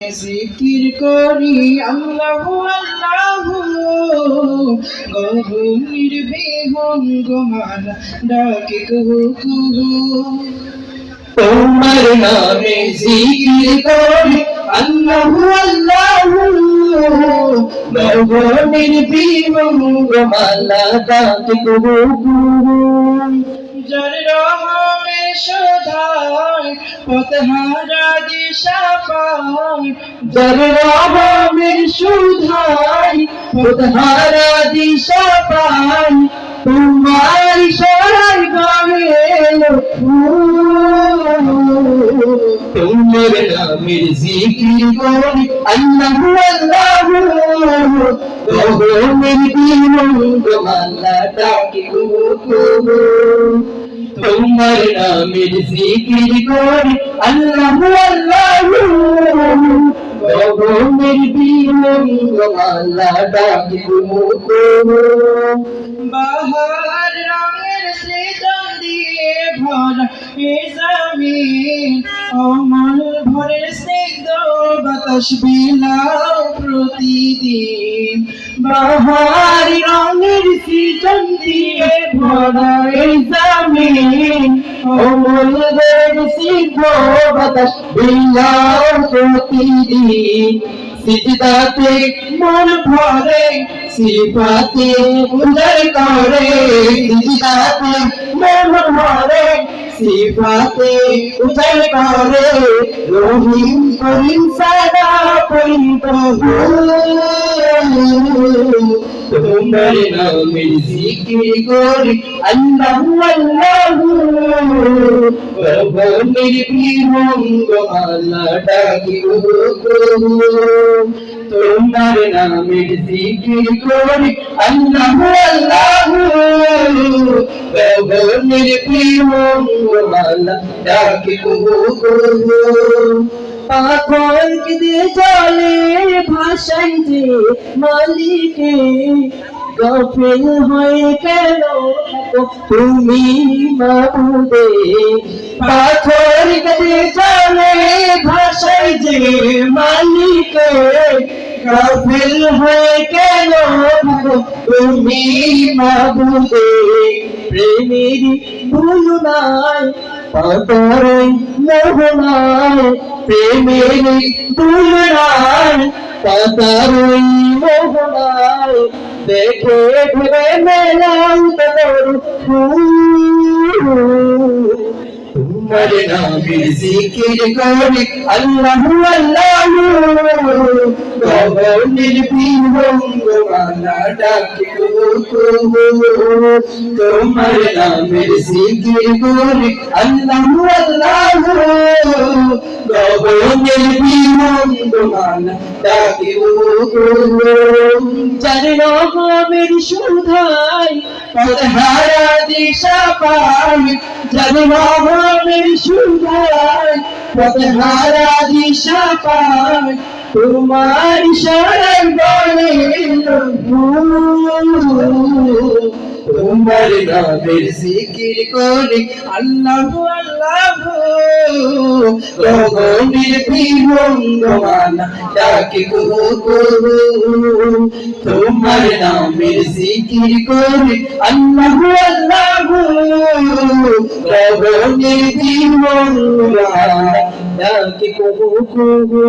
জিকির করি, আল্লাহ আল্লাহ। গরুনির বিহঙ্গ মালা ডাকে কুহু কুহু তোমার নামে জিকির করি, আল্লাহ আল্লাহ। গরুনির বিহঙ্গ মালা ডাকে কুহু কুহু যার রহমে সদায় পথহারা দিশা যার রহমে সুধায় পথহারা দিশা পায় তোমার সরাই গায়ে তোমার নামের জিকির করি, আল্লাহ আল্লাহ। গগনের বিমঙ্গ মালা ডাকি গো গো তোমার নামের জিকির করি আল্লাহ আল্লাহ মালা ডাকি বাহার রঙের দিয়ে ভরা এ জমিন, অমল ভরের স্নিগ্ধ বাতাস বিলাও প্রতিদিন বাহার রঙের সৃজন দিয়ে এ অমল স্নিগ্ধ বাতাস বিলাও প্রতিদিন সিজদাতে মন ভরে সিফাতে উদয় করে সিজদাতে মন ভরে সিফাতে উদয় করে রহিম করিম সাদা পরিত তোমার নামের জিকির করি আল্লাহ আল্লাহ ভগবানের বিহঙ্গ মালা ডাকি গো তোমার নামের জিকির করি আল্লাহ আল্লাহ ভগবানের বিহঙ্গ মালা ডাকি পাথর দিয়ে জলে ভাসাই যে মালিকে গফিল হয়ে থাকো তুমি মাবুদে পাথর দিয়ে জলে ভাসাই যে মালিকে। গফিল হয়ে কেন তুমি মাবুদে প্রেমের ভুল নাই পাতরই মোহনায় প্রেমের দুলনায় পাতরই মোহনায় দেখে ঘুরে মেলাও তোর তোমার নামে জিকির করি আল্লাহু আল্লাহ। গগনের বিহঙ্গ মালা ডাকে তোমার নামের জিকির করি আল্লাহ আল্লাহ গগনের বিহঙ্গ মালা ডাকে যার রহমের সুধাই পদহারা দিশা পাই যার রহমের সুধাই পদহারা দিশা পাই তোমার শরণ বলে তোমার নামের জিকির করি আল্লাহ আল্লাহ। গগনের বিহঙ্গ মালা ডাকে তোমার নামের জিকির করি আল্লাহ আল্লাহ। গগনের বিহঙ্গ মালা ডাকে গো গো